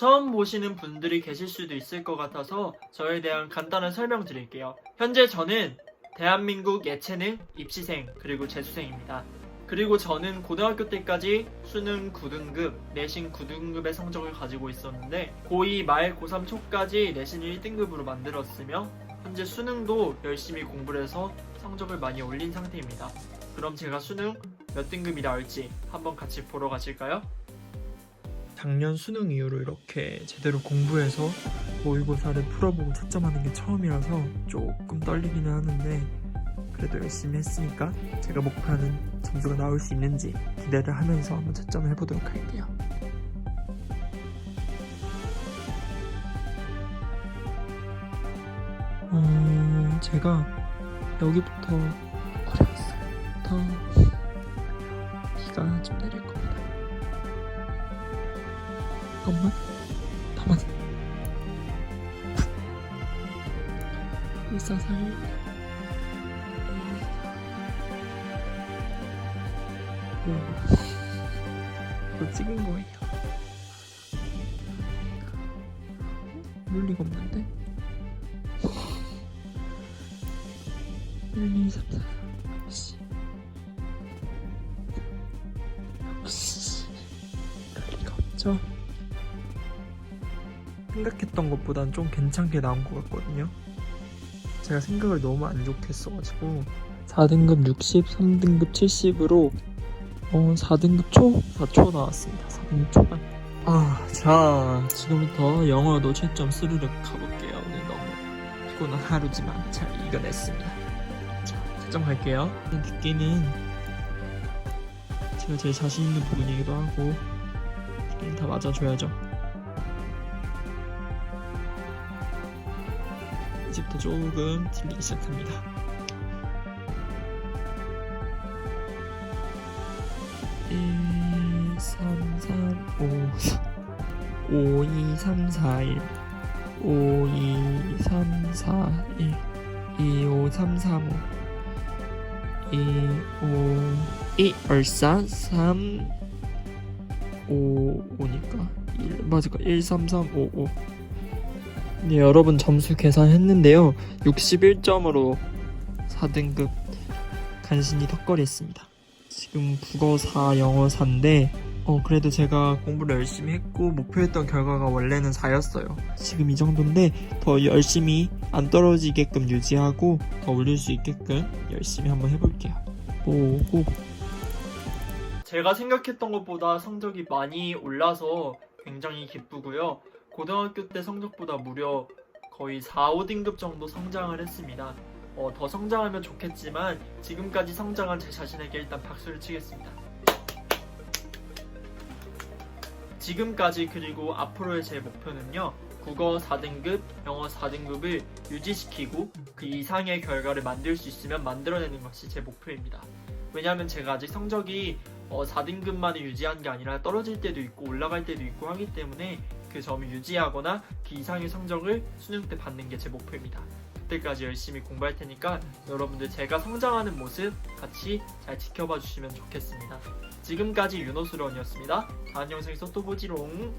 처음 보시는 분들이 계실 수도 있을 것 같아서 저에 대한 간단한 설명 드릴게요. 현재 저는 대한민국 예체능 입시생 그리고 재수생입니다. 그리고 저는 고등학교 때까지 수능 9등급, 내신 9등급의 성적을 가지고 있었는데 고2 말 고3 초까지 내신을 1등급으로 만들었으며 현재 수능도 열심히 공부를 해서 성적을 많이 올린 상태입니다. 그럼 제가 수능 몇 등급이 나올지 한번 같이 보러 가실까요? 작년 수능 이후로 이렇게 제대로 공부해서 모의고사를 풀어보고 채점하는 게 처음이라서 조금 떨리기는 하는데 그래도 열심히 했으니까 제가 목표하는 점수가 나올 수 있는지 기대를 하면서 한번 채점을 해보도록 할게요. 어, 제가 여기부터 그려봤어요. 비가 좀 내릴 겁니다. 잠깐만. 가만. 일사살 이거 찍은 거예요. 그럴 리가 없는데 1, 2, 3, 4 리가 없죠 생각했던 것보단 좀 괜찮게 나온 것 같거든요. 제가 생각을 너무 안 좋게 했어가지고 4등급 60, 3등급 70으로 어 4등급 초? 4초 나왔습니다. 4등급 초반. 아, 자 지금부터 영어도 채점 스르륵 가볼게요. 오늘 너무 피곤한 하루지만 잘 이겨냈습니다. 자, 채점 갈게요. 듣기는 제일 자신 있는 부분이기도 하고 다 맞아줘야죠. 이제부터 조금 틀리기 시작합니다. 1, 3, 3, 5, 5, 2, 3, 4, 1, 5, 2, 3, 4, 1, 2, 5, 3, 3, 5, 2, 5, 2, 얼싸 3, 5, 5니까 1, 맞을까? 1, 3, 3, 5, 5. 네, 여러분 점수 계산했는데요. 61점으로 4등급 간신히 턱걸이했습니다. 지금 국어 4, 영어 4인데 어 그래도 제가 공부를 열심히 했고 목표했던 결과가 원래는 4였어요. 지금 이 정도인데 더 열심히 안 떨어지게끔 유지하고 더 올릴 수 있게끔 열심히 한번 해볼게요. 오고 제가 생각했던 것보다 성적이 많이 올라서 굉장히 기쁘고요. 고등학교 때 성적보다 무려 거의 4, 5등급 정도 성장을 했습니다. 어, 더 성장하면 좋겠지만 지금까지 성장한 제 자신에게 일단 박수를 치겠습니다. 지금까지 그리고 앞으로의 제 목표는요. 국어 4등급, 영어 4등급을 유지시키고 그 이상의 결과를 만들 수 있으면 만들어내는 것이 제 목표입니다. 왜냐하면 제가 아직 성적이 어, 4등급만을 유지한 게 아니라 떨어질 때도 있고 올라갈 때도 있고 하기 때문에 그 점을 유지하거나 그 이상의 성적을 수능 때 받는 게 제 목표입니다. 그때까지 열심히 공부할 테니까 여러분들 제가 성장하는 모습 같이 잘 지켜봐 주시면 좋겠습니다. 지금까지 윤호수런이었습니다. 다음 영상에서 또 보지롱.